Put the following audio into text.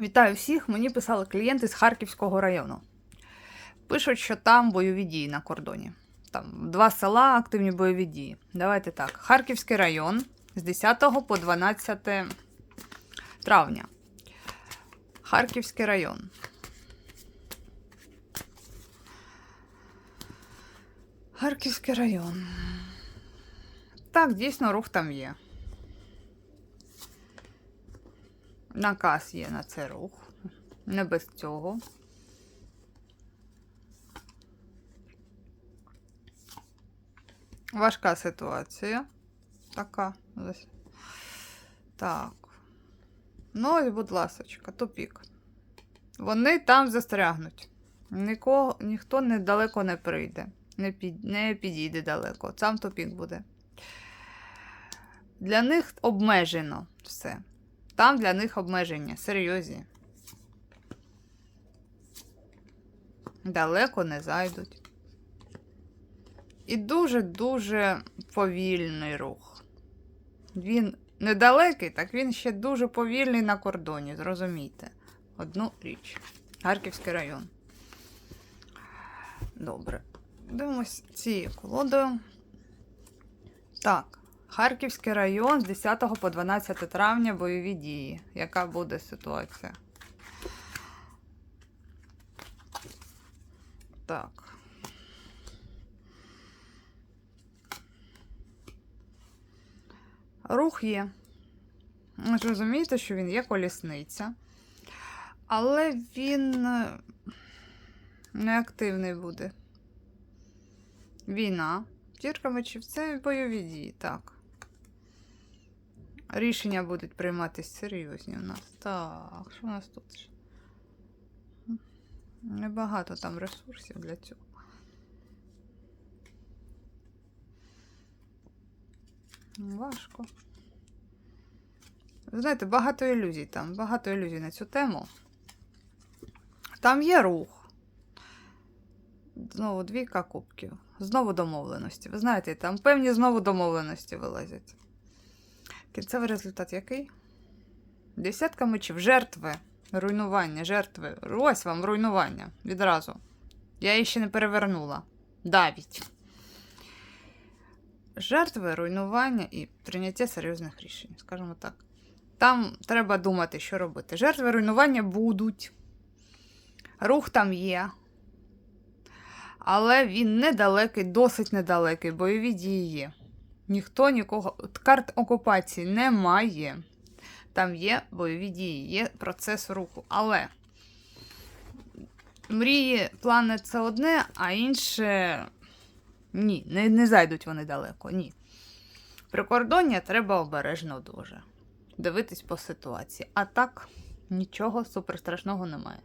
Вітаю всіх! Мені писали клієнти з Харківського району. Пишуть, що там бойові дії на кордоні. Там два села, активні бойові дії. Давайте так. Харківський район з 10 по 12 травня. Харківський район. Харківський район. Так, дійсно, рух там є. Наказ є на це рух. Не без цього. Важка ситуація. Така. Так. Ну і, будь ласочка, тупік. Вони там застрягнуть. Нікого, ніхто недалеко не прийде. Не, під, не підійде далеко. Сам тупік буде. Для них обмежено все. Там для них обмеження. Серйозні. Далеко не зайдуть. І дуже-дуже повільний рух. Він недалекий, так він ще дуже повільний на кордоні, зрозумійте. Одну річ. Харківський район. Добре. Дивимось цією колодою. Так. Харківський район з 10 по 12 травня бойові дії. Яка буде ситуація? Так. Рух є. Ви розумієте, що він є колісниця. Але він е, неактивний буде. Війна. Зірка мечів це бойові дії, так. Рішення будуть прийматися серйозні у нас. Так, що у нас тут? Небагато там ресурсів для цього. Важко. Знаєте, багато ілюзій там, багато ілюзій на цю тему. Там є рух. Знову двійка кубків. Знову домовленості. Ви знаєте, там певні знову домовленості вилазять. Кінцевий результат який? Десятка мечів. Жертви. Руйнування, жертви. Ось вам руйнування. Відразу. Я її ще не перевернула. Давіть. Жертви, руйнування і прийняття серйозних рішень, скажімо так. Там треба думати, що робити. Жертви руйнування будуть. Рух там є. Але він недалекий, досить недалекий. Бойові дії є. Ніхто нікого. Карт окупації немає. Там є бойові дії, є процес руху. Але мрії, плани це одне, а інше ні, не, не зайдуть вони далеко. Ні. Прикордоння треба обережно дуже. Дивитись по ситуації. А так, нічого суперстрашного немає.